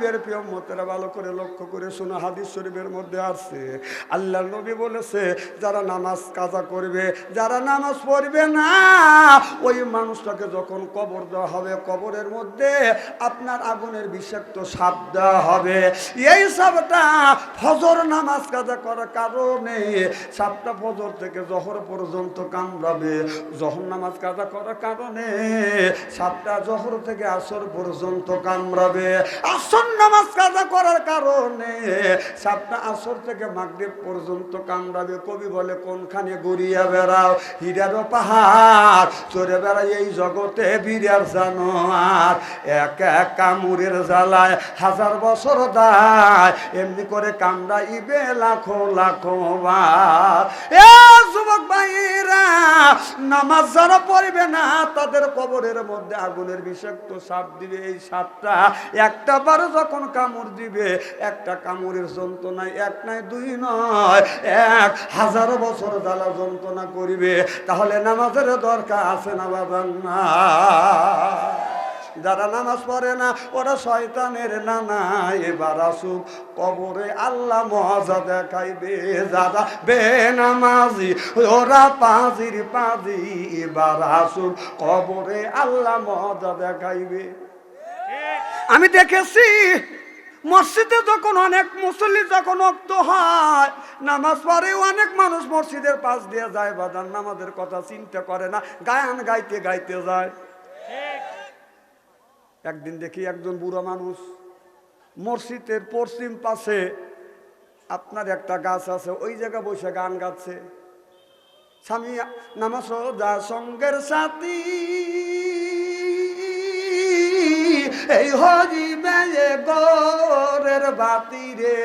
হাবিবের প্রিয় মতেরা ভালো করে লক্ষ্য করে শোনো হাদিস শরীফের মধ্যে আসছে। আল্লাহ নবী বলেছে, যারা নামাজ কাজা করবে, যারা নামাজ পড়বে না, ওই মানুষটাকে যখন কবর দেওয়া হবে, কবরের মধ্যে আপনার আগুনের বিষাক্ত সাপ দেওয়া হবে। এই সাপটা ফজর নামাজ কাজা করার কারণে সাপটা ফজর থেকে জহর পর্যন্ত কামড়াবে। জহর নামাজ কাজা করার কারণে সাপটা জহর থেকে আসর পর্যন্ত কামড়াবে। আসর নামাজ কাজা করার কারণে সাপটা আসর থেকে মাগরিব পর্যন্ত কামড়াবে কবি বলে, কোনখানে গড়িয়া বেড়াও? পাহাড়, চড়ে বেড়াই এই জগতে বীরের জানোয়ার। এক এক কামুরের জ্বালায় হাজার বছর দায়, এমনি করে কামড়াইবে লাখো লাখো বার। এ যুবক ভাইরা নামাজ যারা পড়বে না, তাদের কবরের মধ্যে আগুনের বিষাক্ত সাপ দিবে। এই সাপটা একটা বারো যখন কামড় দিবে, একটা কামড়ের যন্ত্রণায়, এক নয়, দুই নয়, এক হাজার বছর জ্বালা যন্ত্রণা করিবে। তাহলে নামাজের দরকার আছে না বাবা না। যারা নামাজ পড়ে না, ওরা শয়তানের নানা। এবার আসুক কবরে আল্লাহ মজা দেখাইবে যারা বেনামাজি, ওরা পাজির পাজি। এবার আসুক কবরে আল্লাহ মজা দেখাইবে। আমি দেখেছি, মসজিদে যখন অনেক মুসল্লি যখন অক্ত হয়, নামাজ পড়ে অনেক মানুষ মসজিদের পাশ দিয়ে যায়, বাদান নামাজের কথা চিন্তা করে না গায়ান গাইতে গাইতে যায়। একদিন দেখি একজন বুড়ো মানুষ মসজিদের পশ্চিম পাশে আপনার একটা গাছ আছে, ওই জায়গা বসে গান গাচ্ছে। স্বামী নামাজ যা সঙ্গের সাথী, এই হরি মেয়ে গোরের বাতি রে।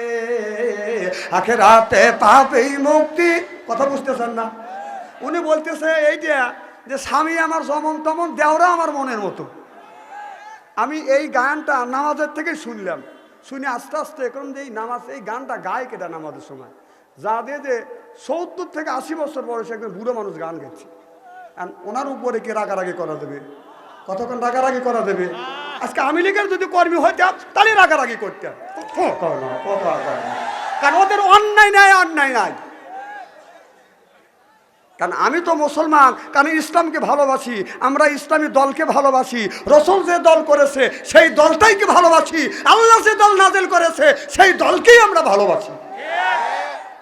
আখে রাতে পাপেই মুক্তি, কথা বুঝতেছেন না? উনি বলতেছে এইটা যে স্বামী আমার যেমন তেমন দেওরা আমার মনের মতো। আমি এই গানটা নামাজের থেকে শুনলাম শুনে আস্তে আস্তে এখন যে এই নামাজ এই গানটা গায় কেটা নামাজের সময় যা দিয়ে যে সত্তর থেকে আশি বছর বয়সে একজন বুড়ো মানুষ গান গাচ্ছে আর ওনার উপরে কে রাগারাগি করা দেবে কতক্ষণ রাগারাগি করা দেবে আজকে আমি লীগের যদি কর্মী হইতাম তাহলে রাগারাগি করতাম কারণ ওদের অন্যায় নাই অন্যায় নাই কারণ আমি তো মুসলমান, কারণ ইসলামকে ভালোবাসি, আমরা ইসলামী দলকে ভালোবাসি, রসুল যে দল করেছে, সেই দলটাইকে ভালোবাসি, আল্লাহ যে দল নাজেল করেছে, সেই দলকেই আমরা ভালোবাসি।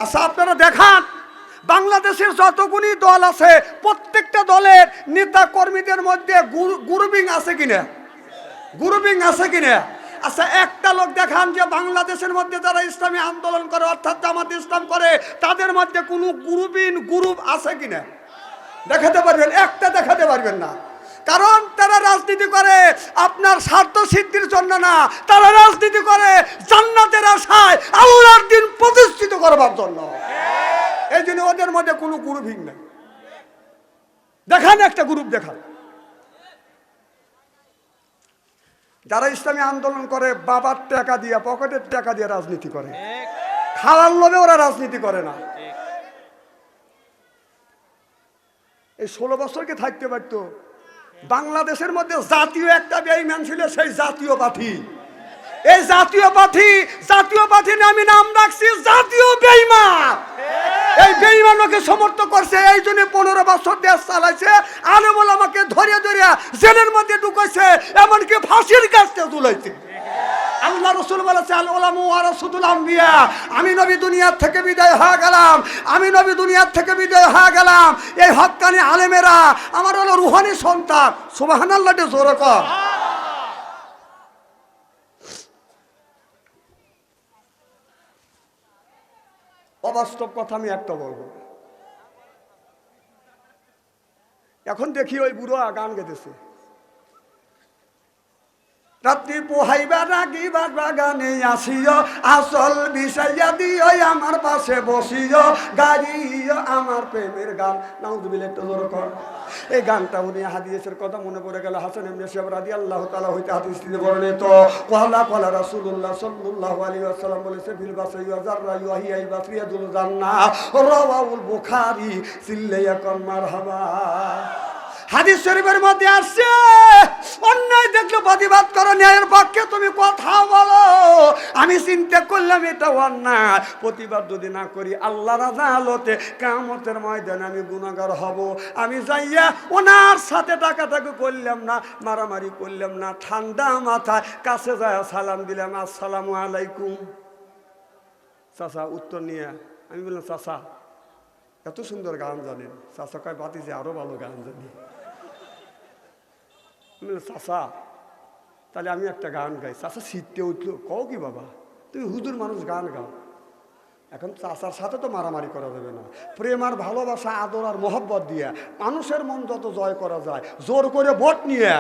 আচ্ছা আপনারা দেখান, বাংলাদেশের যতগুলি দল আছে, প্রত্যেকটা দলের নেতা কর্মীদের মধ্যে গ্রুপিং আছে কিনা? গ্রুপিং আছে কিনা? আচ্ছা একটা লোক দেখান যে বাংলাদেশের মধ্যে যারা ইসলামী আন্দোলন করে, অর্থাৎ জামাত ইসলাম করে, তাদের মধ্যে কোনো গ্রুপিন গ্রুপ আছে কিনা? দেখাতে পারবেন? একটা দেখাতে পারবেন না। কারণ তারা রাজনীতি করে, আপনার স্বার্থ সিদ্ধির জন্য না। তারা রাজনীতি করে, জান্নাতের আশায় আল্লাহর দিন প্রতিষ্ঠিত করবার জন্য। এই জন্য ওদের মধ্যে কোনো গ্রুপিং নেই। দেখান একটা গ্রুপ দেখান। যারা ইসলামী আন্দোলন করে বাবার টাকা দিয়ে পকেটের টাকা দিয়ে রাজনীতি করে। খাওয়ার লোভে ওরা রাজনীতি করে না। এই ষোলো বছরকে থাকতে পারতো? বাংলাদেশের মধ্যে জাতীয় একটা বেইমান ছিল সেই জাতীয় পার্টি এই জাতীয় পার্টি জাতীয় পার্টি আমি নাম রাখছি জাতীয় বেইমান এই বেইমানকে সমর্থন করছে, এই জন্য পনেরো বছর দেশ চালাইছে। আলেমল আমাকে ধরে ধরে জেলের মধ্যে ঢুকাইছে, এমনকি ফাঁসির কাছতে তুলাইছে আল্লাহ রসুল বলেছে আম্বিয়া। আমি নবী দুনিয়ার থেকে বিদায় হয়ে গেলাম, আমি নবী দুনিয়ার থেকে বিদায় হয়ে গেলাম। এই হক্কানি আলেমেরা আমার হলো রুহানি সন্তান। সুবহানাল্লাহ জোরে কর অবাস্তব কথা আমি একটা বলব। এখন দেখি ওই বুড়ো গান গেতেছে রাত্রি পোহাইবার রাগিবার বাগানে আসিও, আসল বিষয়া দিও, আমার পাশে বসিও গাড়িও আমার প্রেমের গান। নাউজুবিল একটু জোর কর। এই গানটা উনি হাদিসের কথা মনে পড়ে গেল। হাসান এমনি সাহেব রাদি আল্লাহ তালা হইতে হাদিস থেকে বর্ণিত কহলা কলা রাসূলুল্লাহ সাল্লাল্লাহু আলাইহি ওয়াসাল্লাম বলেছে, ফিল বাসাই ওয়াজাররা ইউহি আল বাসরিয়াতুল জান্নাহ, রাওয়াহুল বুখারী সিল্লাইয়া কল মারহাবা। হাদিস শরীফের মধ্যে আসছে, অন্যায় দেখলে প্রতিবাদ করো, ন্যায়ের পক্ষে তুমি কথা বলো। আমি চিন্তা করলাম এটা অন্যায়। প্রতিবাদ যদি না করি আল্লাহ রাজা কামতের ময়দানে আমি গুণাগার হব। আমি যাইয়া ওনার সাথে টাকাটাকে করলাম না, মারামারি করলাম না, ঠান্ডা মাথায় কাছে যায় সালাম দিলাম, আসসালামু আলাইকুম। চাচা, উত্তর নিয়ে আমি বললাম, চাচা, এত সুন্দর গান জানেন। চাচা কয় বাতি যে আরও ভালো গান জানি। আমি বললাম, তাহলে আমি একটা গান গাই। চাচা শীততে উঠল কও কি বাবা তুমি হুজুর মানুষ গান গাও। এখন চাচার সাথে তো মারামারি করা যাবে না। প্রেম আর ভালোবাসা আদর আর মোহব্বত দিয়ে মানুষের মন যত জয় করা যায় জোর করে ভোট নিয়ে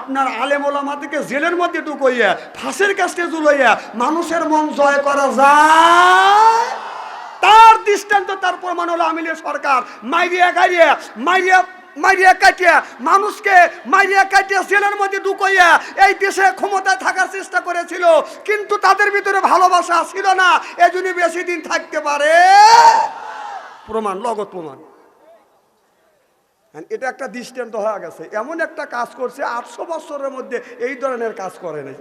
আপনার আলেমোলামাদিকে জেলের মধ্যে ঢুকইয়া ফাঁসের কাছে জুলাইয়া মানুষের মন জয় করা যায়। তার দৃষ্টান্ত তার প্রমাণ হলো আমিলের সরকার। মাইরিয়া গাড়িয়া মাইরিয়া মাইরিয়া কাটিয়া, মানুষকে মাইরিয়া কাটিয়া জেলের মধ্যে ঢুকাইয়া এই দেশে ক্ষমতায় থাকার চেষ্টা করেছিল, কিন্তু তাদের ভিতরে ভালোবাসা ছিল না, এজন্য বেশি দিন থাকতে পারে। প্রমাণ লগত প্রমাণ। এটা একটা দৃষ্টান্ত হয়ে গেছে। এমন একটা কাজ করছে, আটশো বছরের মধ্যে এই ধরনের কাজ করে নাই।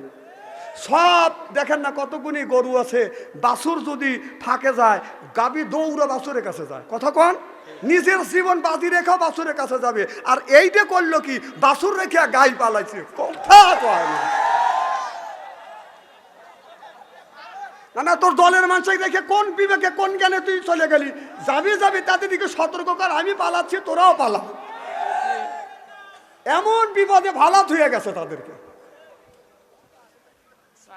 সব দেখেন না কতগুনি গরু আছে, বাছুর যদি ফাঁকে যায়, গাবি দৌড়া বাছুরের কাছে যায়। কথা কন? নিজের জীবন বাজি রেখা বাছুরের কাছে যাবে। আর এইটা করল কি? বাছুর রেখে গাই পালাইছে। কথা কয় না। না তোর দলের মানুষকে দেখে কোন বিবেকে, কোন জ্ঞানে তুই চলে গেলি? যাবি যাবি, তাদের দিকে সতর্ক কর, আমি পালাচ্ছি, তোরাও পালা। এমন বিপদে ভালাত হয়ে গেছে তাদেরকে।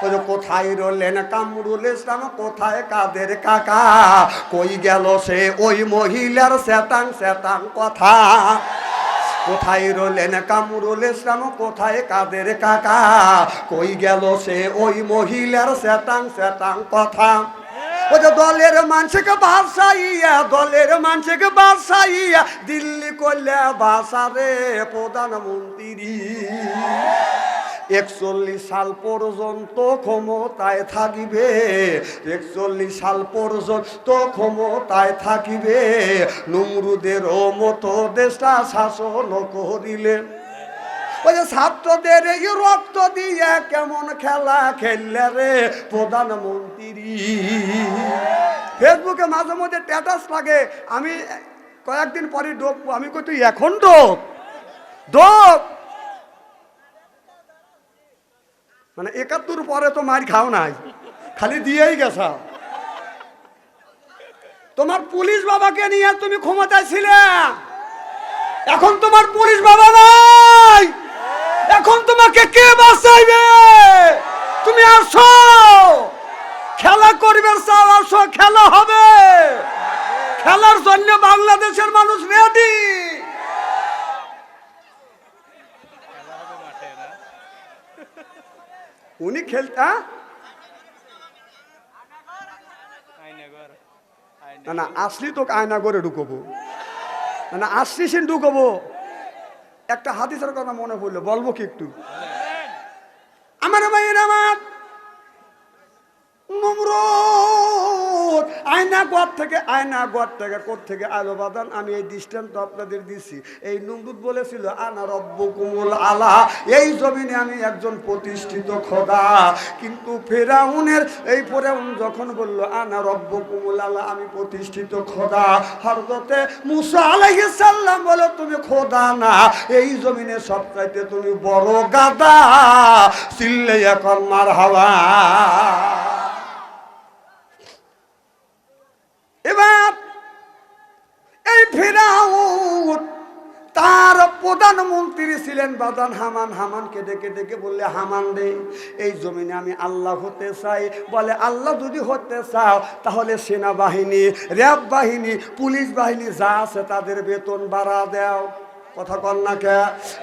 কোথায় রলেন কামরুল ইসলাম? কোথায় কাদের কাকা? কই গেল সে? ওই মহিলার শ্যাতাং শ্যাতাং কথা। কোথায় রলেন কামরুল ইসলাম? কোথায় কাদের কাকা? কই গেল সে? ওই মহিলার শ্যাতাং শ্যাতাং কথা। ও যে দলের মানুষকে বাসাইয়া দলের মানুষকে বাসাইয়া দিল্লি করলে বাসারে প্রধানমন্ত্রী। একচল্লিশ সাল পর্যন্ত ক্ষমতায় থাকিবে। একচল্লিশ সাল পর্যন্ত ক্ষমতায় থাকিবে। নমরুদেরও মতো দেশটা শাসন করিলে। ওই যে ছাত্রদের রক্ত দিয়ে কেমন খেলা খেললে রে প্রধানমন্ত্রী। ফেসবুকে মাঝে মধ্যে স্ট্যাটাস লাগে। আমি কয়েকদিন পরে ডোববো আমি কই, তুই এখন ডোব? ডোব! মানে একাত্তর পরে তো মার খাও নাই, খালি দিয়েই গেছা তোমার পুলিশ বাবাকে নিয়ে তুমি ক্ষমতায় ছিলে, এখন তোমার পুলিশ বাবা নাই। এখন তোমাকে কে বাঁচাইবে? তুমি আসো। খেলা করবে চাও আসো, খেলা হবে। খেলার জন্য বাংলাদেশের মানুষ রেডি উনি খেলতে না না আসলি তোকে আয়না করে ঢুকবো। না না আসলি সে ঢুকবো। একটা হাদিসের কথা মনে পড়ল বলব কি একটু? আমার ভাইয়ের আমার নমরুদ আয়না গড় থেকে, আয়না গড় থেকে কোর থেকে আলো বাদান? আমি এই দৃষ্টান্ত আপনাদের দিছি। এই নমরুদ বলেছিল, আনা রব্ব কুমুল আলা। এই জমিনে আমি একজন প্রতিষ্ঠিত খোদা। কিন্তু ফেরাউনের, এই ফেরাউন যখন বলল, আনা রব্ব কুমুল আলা, আমি প্রতিষ্ঠিত খোদা। হরদতে মুসা আলাইহিস সালাম বলো তুমি খোদা না, এই জমিনে সবচাইতে তুমি বড় গাদা। চিল্লে এখন মার হাওয়া এবার এই ফেরাউন তার প্রধানমন্ত্রী ছিলেন বাদান হামান। হামানকে ডেকে ডেকে বললে, হামান রে, এই জমিনে আমি আল্লাহ হতে চাই। বলে, আল্লাহ যদি হতে চাও, তাহলে সেনাবাহিনী, র্যাব বাহিনী, পুলিশ বাহিনী যা আছে তাদের বেতন বাড়া দাও। কথা কন না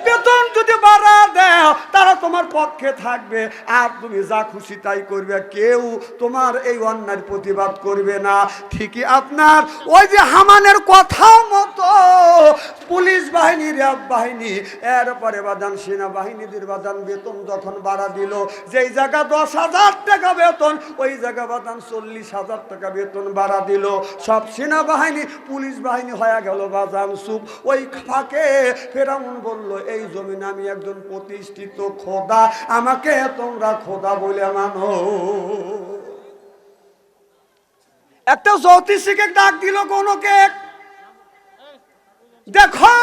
বেতন যদি বাড়া দাও, তারা তোমার পক্ষে থাকবে। আর তুমি যা খুশি তাই করবে। কেউ তোমার এই অন্যায়ের প্রতিবাদ করবে না। ঠিকই আপনার। ওই যে হামানের কথা মতো, পুলিশ বাহিনী, র্যাব বাহিনী, এরপরে বাদান সেনাবাহিনীদের বাদান বেতন যখন বাড়া দিল, যেই জায়গা দশ হাজার টাকা বেতন, ওই জায়গা বাদান চল্লিশ হাজার টাকা বেতন বাড়া দিল। সব সেনাবাহিনী, পুলিশ বাহিনী হয়ে গেল বাদান সুপ ওই ফাঁকে ফেরাউন বলল এই জমিন আমি একজন প্রতিষ্ঠিত খোদা। আমাকে তোমরা খোদা বলে মানো। একটা জ্যোতিষীকে ডাক দিল কোনকে, দেখো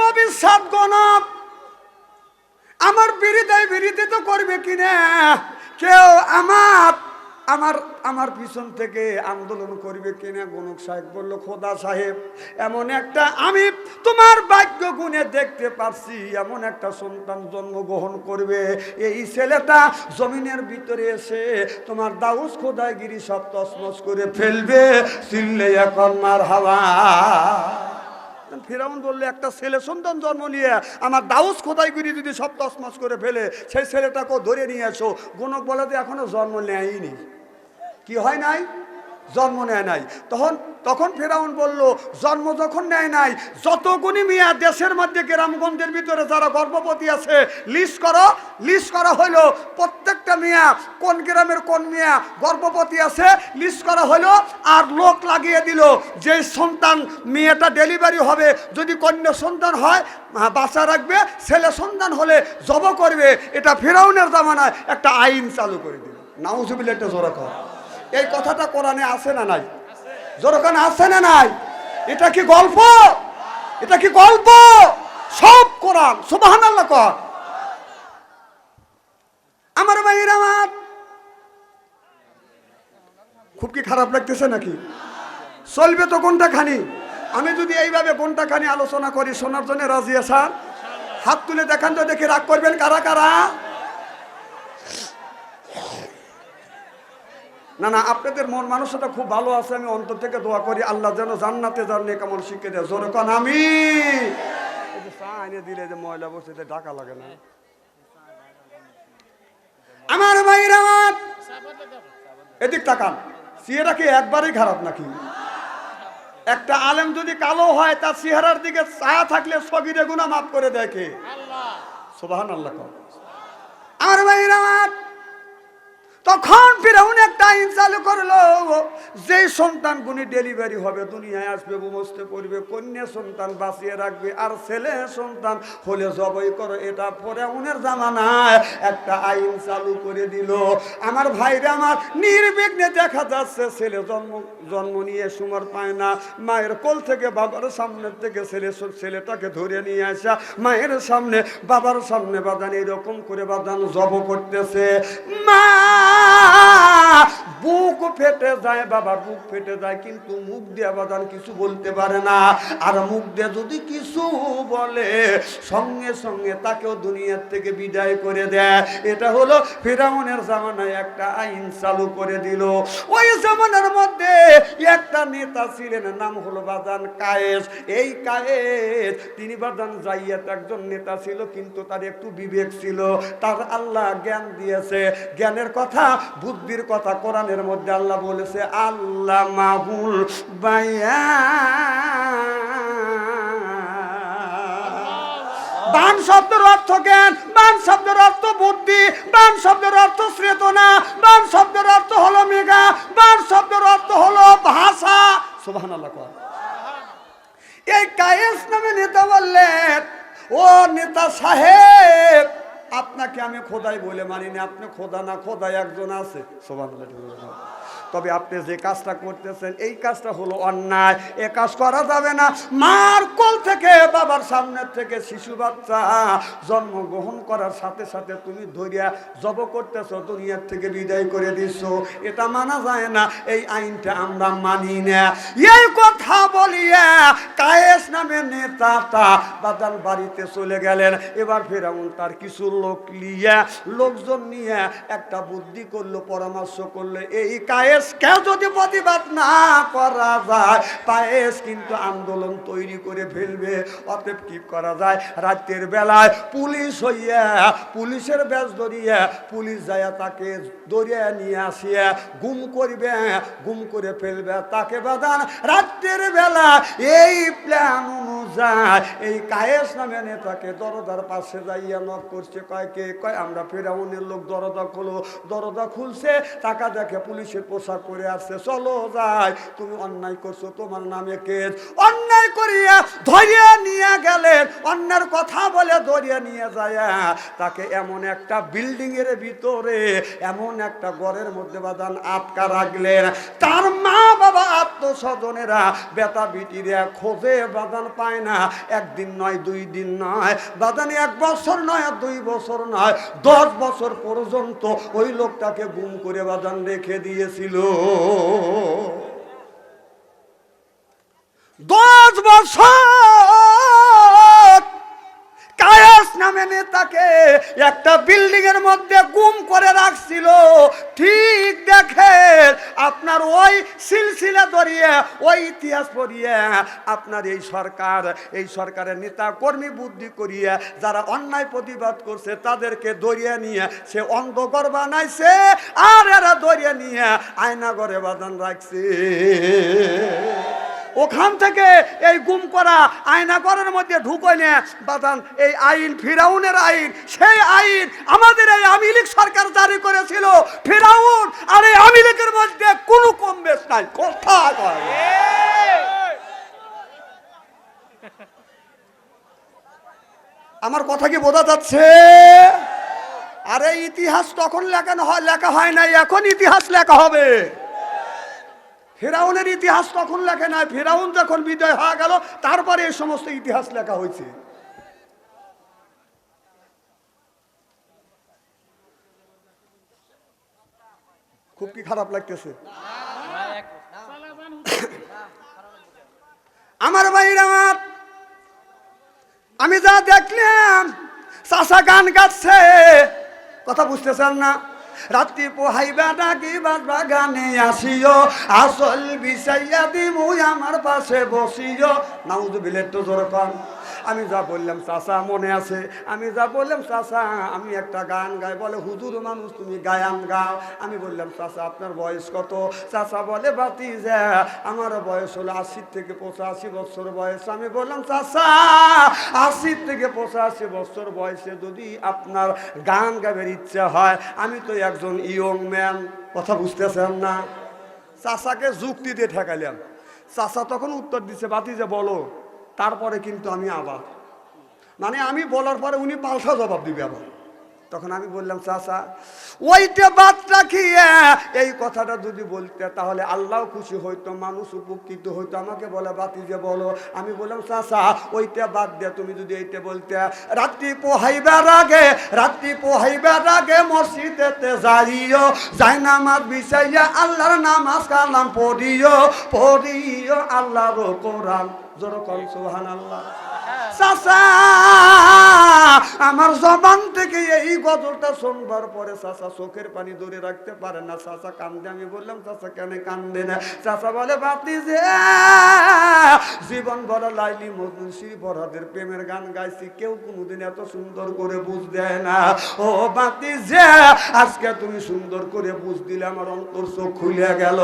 ভবিষ্যৎ গণব আমার বিরিদায় বিরিতি তো করবে কিনা? কেউ আমার আমার আমার পিছন থেকে আন্দোলন করবে কিনা গণক সাহেব বলল, খোদা সাহেব, এমন একটা আমি তোমার ভাগ্য গুণে দেখতে পারছি, এমন একটা সন্তান জন্মগ্রহণ করবে। এই ছেলেটা জমিনের ভিতরে এসে তোমার দাউস খোদাগিরি সব তসমস করে ফেলবে। চিল্লে এখন মার হাওয়া। ফেরাউন বললে, একটা ছেলে সন্তান জন্ম নিয়ে আমার দাউস খোদাই করি যদি সব তসমাস করে ফেলে, সেই ছেলেটাকেও ধরে নিয়ে এসো। গণক বলে যে এখনও জন্ম নেয়নি। কি হয় নাই? জন্ম নেয় নাই। তখন তখন ফেরাউন বলল, জন্ম যখন নেয় নাই যতগুনি মিয়া দেশের মধ্যে গ্রামগঞ্জের ভিতরে যারা গর্ভবতী আছে লিস্ট করো লিস্ট করা হলো প্রত্যেকটা মিয়া, কোন গ্রামের কোন মিয়া গর্ভবতী আছে লিস্ট করা হলো আর লোক লাগিয়ে দিল যে সন্তান মেয়েটা ডেলিভারি হবে, যদি কন্যা সন্তান হয় বাচ্চা রাখবে, ছেলে সন্তান হলে জব করবে। এটা ফেরাউনের জামানায় একটা আইন চালু করে দিল। নাউজুবিল একটা জোরা কর এই কথাটা কোরআনে আছে না নাই? জোরকান আছে না নাই? এটা কি গল্প? এটা কি গল্প? সব কোরআন সুবাহান আল্লাহ কর। আমার ভাইয়ের আমার। খুব কি খারাপ লাগতেছে নাকি? চলবে তো কোনটা খানি? আমি যদি এইভাবে কোনটা খানি আলোচনা করি, শোনার জন্য রাজি আসার হাত তুলে দেখান তো দেখি রাগ করবেন কারা কারা? না না আপনাদের মন মানুষটা খুব ভালো আছে আমি অন্তর থেকে দোয়া করি আল্লাহ যেন জান্নাতে নে কেমন শিখে দেয়। জোরে কন আমি চা এনে দিলে যে ময়লা বসে ঢাকা লাগে না। আমার ভাইয়ের আমার এদিক তাকান। চেহারা কি একবারই খারাপ নাকি? একটা আলেম যদি কালো হয় তার চেহারার দিকে ছায়া থাকলে সগিরে গুণা মাফ করে কে? সোবাহান আল্লাহ। আমার ভাইয়ের আমার তখন ফিরাউন একটা আইন চালু করল যে সন্তান গুনি ডেলিভারি হবে, দুনিয়ায় আসবে, বুমস্তে পড়বে, কন্যা সন্তান বাঁচিয়ে রাখবে, আর ছেলে সন্তান হলে জবই করো, এটা ফেরাউনের জামানায় একটা আইন চালু করে দিল। আমার ভাইরা আমার নির্বিঘ্নে দেখা যাচ্ছে, ছেলে জন্ম জন্ম নিয়ে সুমার পায় না। মায়ের কোল থেকে বাবার সামনের থেকে ছেলে ছেলেটাকে ধরে নিয়ে আসা, মায়ের সামনে, বাবার সামনে বাদান এরকম করে বাদান জব করতেছে। মা বুক ফেটে যায়, বাবা, বুক ফেটে যায়, কিন্তু মুখ দিয়ে বাদান কিছু বলতে পারে না। আর মুখ দিয়ে যদি কিছু বলে, সঙ্গে সঙ্গে তাকেও দুনিয়ার থেকে বিদায় করে দেয়। এটা হলো ফেরাউনের জামানায় একটা আইন চালু করে দিল। ওই জামানার মধ্যে একটা নেতা ছিলেন, নাম হলো বাদান কায়েস। এই কায়েস, তিনি বাদান জাইয়াত একজন নেতা ছিল, কিন্তু তার একটু বিবেক ছিল। তার আল্লাহ জ্ঞান দিয়েছে। জ্ঞানের কথা বুদ্ধির কথা কোরআনের মধ্যে আল্লাহ বলেছে আল্লাহ মাহুল বায়া বান শব্দের অর্থ জ্ঞান, বান শব্দের অর্থ বুদ্ধি, বান শব্দের অর্থ শ্রেতনা বান শব্দের অর্থ হলো মেঘা বান শব্দের অর্থ হলো ভাষা। আল্লাহ এই কায়েস নামে নেতা বললেন, ও নেতা সাহেব আপনাকে আমি খোদাই বলে মানি না আপনি খোদা না খোদাই একজন আছে। সোবান তবে আপনি যে কাজটা করতেছেন, এই কাজটা হলো অন্যায়। এ কাজ করা যাবে না। মার কোল থেকে, বাবার সামনের থেকে শিশু বাচ্চা জন্মগ্রহণ করার সাথে সাথে তুমি ধরিয়া জব করতেছ, দুনিয়ার থেকে বিদায় করে দিচ্ছ এটা মানা যায় না। এই আইনটা আমরা মানি না। এই কথা বলিয়া কায়েস নামে নেতাটা বাদাল বাড়িতে চলে গেলেন। এবার ফেরাউন তার কিছু লোক লিয়া লোকজন নিয়ে একটা বুদ্ধি করল, পরামর্শ করল, এই কায়েস কে যদি প্রতিবাদ না করা যায়, পায়েস কিন্তু আন্দোলন তৈরি করে ফেলবে। অতএব কি করা যায়? রাতের বেলায় পুলিশ হইয়া, পুলিশের ব্যাস ধরিয়া, পুলিশ যাইয়া তাকে দরিয়া নিয়ে আসিয়া গুম করবে, গুম করে ফেলবে। তাকে বাদান রাত্রের বেলা। এই প্ল্যান অনুযায়ী এই কায়েস নামে নেতাকে দরদার পাশে যাইয়া নক করছে। কয় কে? কয়, আমরা ফেরাউনের লোক দরজা খোলো। দরজা খুলছে টাকা দেখে পুলিশের পোশাক পরে আসছে, চলো যাই। তুমি অন্যায় করছ, তোমার নামে কেস। অন্যায় করিয়া ধরিয়া নিয়ে গেলেন, অন্যের কথা বলে ধরিয়া নিয়ে যায় তাকে এমন একটা বিল্ডিং এর ভিতরে, এমন একটা ঘরের মধ্যে বাদান আটকা রাখলেন। তার মা বাবা আত্মস্বজনেরা বেতা বিটিরা খোঁজে বাদান পায় না। একদিন নয়, দুই দিন নয়, বাদান এক বছর নয় দুই বছর নয়, দশ বছর পর্যন্ত ওই লোকটাকে গুম করে বাদান রেখে দিয়েছিল। দশ বছর নামে নেতাকে একটা বিল্ডিং এর মধ্যে গুম করে রাখছিল। ঠিক দেখে আপনার ওই সিলসিলা ধরিয়ে, ওই ইতিহাস পড়িয়ে আপনার এই সরকার, এই সরকারের নেতা কর্মী বুদ্ধি করিয়ে, যারা অন্যায় প্রতিবাদ করছে, তাদেরকে ধরিয়ে নিয়ে সে অন্ধকর বানাইছে, আর এরা ধরিয়ে নিয়ে আয়নাগরে বাদান রাখছে। ওখান থেকে এই গুম করা আয়না করার মধ্যে ঢুকইলে বাদান, এই আইন, ফিরাউনের আইন, সেই আইন আমাদের এই আমিলিক সরকার জারি করেছিল। ফিরাউন আর এই আমিলিকের মধ্যে কোনো কম বেশ নাই। আমার কথা কি বোঝা যাচ্ছে? আরে ইতিহাস তখন লেখানো হয়, লেখা হয় নাই, এখন ইতিহাস লেখা হবে। ফেরাউনের ইতিহাস তখন লেখে নাই। ফেরাউন যখন বিজয় হয়ে গেল, তারপরে এই সমস্ত ইতিহাস লেখা হয়েছে। খুব কি খারাপ লাগতেছে? আমার ভাইর আমার আমি যা দেখলাম, চাষা গান গাচ্ছে, কথা বুঝতেছেন না? রাত্রি পোহাইবা ডাকি বাগানে গানে আসিও, আসল বিষাইয়া দিমু আমার পাশে বসিও। নাউজ বিলের তো যেরকম আমি যা বললাম চাষা মনে আছে। আমি যা বললাম চাষা আমি একটা গান গাই। বলে, হুজুর মানুষ, তুমি গায়ান গাও। আমি বললাম চাষা আপনার বয়স কত? চাষা বলে বাতি যা আমার বয়স হলো আশির থেকে পঁচাশি বছর বয়স। আমি বললাম চাষা আশি থেকে পঁচাশি বছর বয়সে যদি আপনার গান গাবের ইচ্ছা হয়, আমি তো একজন ইয়ং ম্যান। কথা বুঝতেছেন না? চাষাকে যুক্তি দিয়ে ঠেকাইলাম। চাষা তখন উত্তর দিচ্ছে বাতি যে বলো। তারপরে কিন্তু আমি আবার। মানে আমি বলার পরে উনি পাল্টা জবাব দিবে আবার। তখন আমি বললাম, চাচা, ওইটা বাদ রাখিয়ে এই কথাটা যদি বলতে, তাহলে আল্লাহ খুশি হইতো, মানুষ উপকৃত হইতো। আমাকে বলে, বাতি যে বলো। আমি বললাম, চাচা, ওইটা বাদ দিয়ে তুমি যদি এইটা বলতে। রাত্রি পোহাইবার আগে, রাত্রি পোহাইবার আগে মসজিদেতে যাইও, যাই নামাজ বিছাইয়া আল্লাহর নামাজ কালাম পড়িও পড়িও আল্লাহর কোরআন। যেরকম সুহান আল্লাহ চাচা আমার জবান থেকে এই গজলটা শুনবার পরে চাচা চোখের পানি ধরে রাখতে পারে না। চাচা কান্দে আমি বললাম চাচা কেন কান্দে না? চাচা বলে বাতি যে জীবন বড় লাইলি মধুসি বড়দের প্রেমের গান গাইছি। কেউ কোনোদিন এত সুন্দর করে বুঝ দেয় না। ও বাতি যে আজকে তুমি সুন্দর করে বুঝ দিলে আমার অন্তর চোখ খুলে গেল।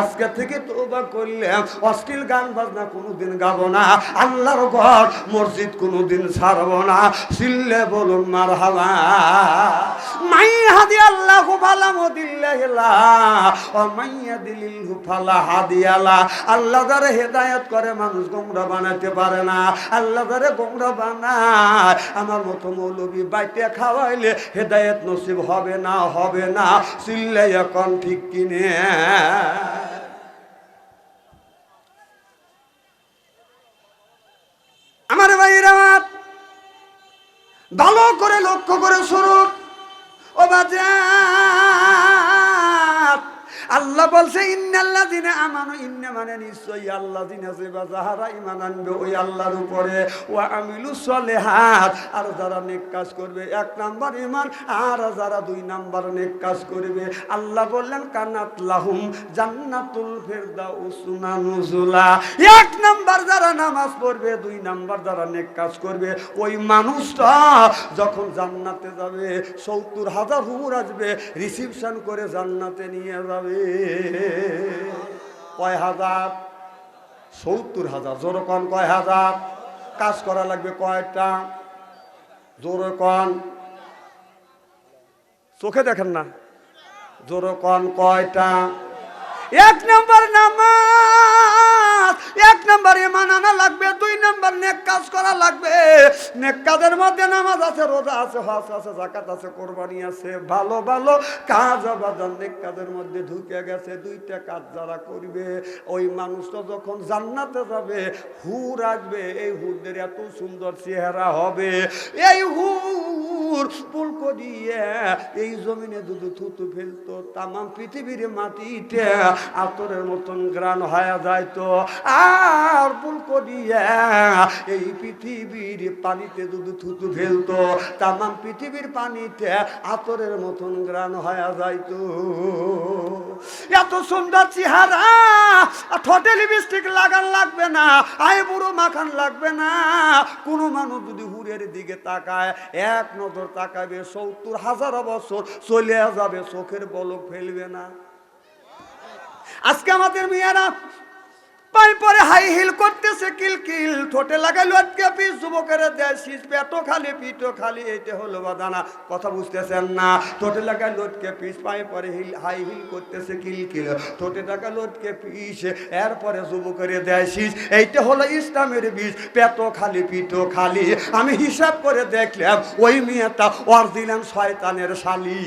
আজকে থেকে তোবা করলে অশ্লীল গান বাজনা কোনোদিন গাবো না, আল্লাহর ঘর মসজিদ কোনোদিন ছাড়বো না। সিল্লে বলুন মার হাবা মাই হাদি আল্লাহ হেদায়েত করে, মানুষ বানাতে পারে না। আমার মতো মৌলবী খাওয়াইলে হেদায়েত নসিব হবে না হবে না। সিল্লে এখন ঠিক কিনে। আমার ভাইয়ের আমার ভালো করে লক্ষ্য করে শুরু ও বাজার আল্লাহ বলছে মানে আল্লাহ দুই নাম্বার বললেন, কানাত লাহুম জান্নাতুল এক নাম্বার যারা নামাজ পড়বে, দুই নাম্বার যারা নেক কাজ করবে। ওই মানুষটা যখন জান্নাতে যাবে, সত্তর হাজার হুর আসবে, রিসিপশন করে জান্নাতে নিয়ে যাবে। কয় হাজার? সত্তর হাজার। জোরকন কয় হাজার? কাজ করা লাগবে কয়টা? জোরকন চোখে দেখেন না। জোরকন কয়টা? এক নম্বর নামাজ। এক নম্বর ইমান আনা লাগবে, দুই নম্বর নেক কাজ করা লাগবে। নেক কাজের মধ্যে নামাজ আছে, রোজা আছে, হজ আছে জাকাত আছে, কোরবানি আছে, ভালো ভালো কাজ আবাদান নেক কাজের মধ্যে ঢুকে গেছে, দুইটা কাজ যারা করবে, ওই মানুষটা যখন জান্নাতে যাবে, হুর আসবে, এই হুরদের এত সুন্দর চেহারা হবে। এই হুর পুলকো দিয়ে এই জমিনে দুধু থুতু ফেলতো, তামাম পৃথিবীর মাটিতে আতরের মতন গ্রান হয়ে যাইতো। আর পুলকো দিয়ে এই পৃথিবীর পানিতে দুধু থুতু ফেলতো, তামাম পৃথিবীর পানিতে আতরের মতন গ্রান হয়ে যাইতো। এত সুন্দর চেহারা ঠোঁটে লিপস্টিক লাগান লাগবে না, আয় বুড়ো মাখান লাগবে না। কোনো মানুষ যদি হুরের দিকে তাকায়, এক নজর তাকাবে, সত্তর হাজার বছর চলে যাবে, চোখের বলক ফেলবে না। আজকে আমাদের মেয়েরা পাই পরে হাই হিল করতেছে, কিল কিল। ঠোঁটে লাগাই লটকে পিস যুবকেরা দেয় শীষ পেটো খালি পিঠো খালি, এইটা হলো বাদানা। কথা বুঝতেছেন না? ঠোঁটে লাগাই লটকে পিস পাই পরে হিল, হাই হিল করতেছে, কিল কিল। ঠোঁটে টাকা লটকে পিস এরপরে যুবকেরা দেয় শীষ, এইটা হলো ইসলামের বীজ পেটো খালি পিঠো খালি। আমি হিসাব করে দেখলাম, ওই মেয়েটা দিলাম শয়তানের শালি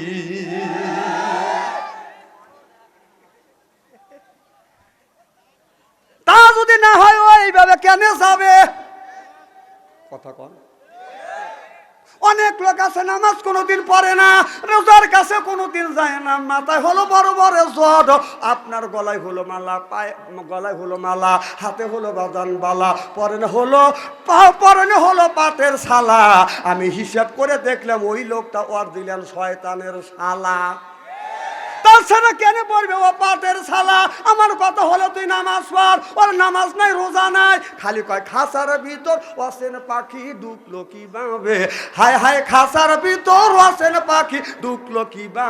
তা যদি না হয় ও এইভাবে যাবে। কথা কন। অনেক লোক আছে, নামাজ কোনোদিন পড়ে না, রোজার কাছে কোনোদিন যায় না, মাথায় হলো বড় বড় জড আপনার গলায় হলো মালা, পায়ে, গলায় হলো মালা, হাতে হলো বাদান বালা পরনে হলো পরনে হলো পাটের শালা। আমি হিসাব করে দেখলাম ওই লোকটা ওর দিলেন শয়তানের শালা। তাছাড়া কেন পড়বে? ও পাটের শালা। আমার কথা হলো তুই নামাজ পড়। ওর নামাজ নাই, রোজা নাই। খালি কয়, খাসার ভিতর অসেন পাখি ঢুকলো কি বাঁবে হায় হায়, খাসার ভিতর অসেন পাখি ঢুকলো কি বাঁবে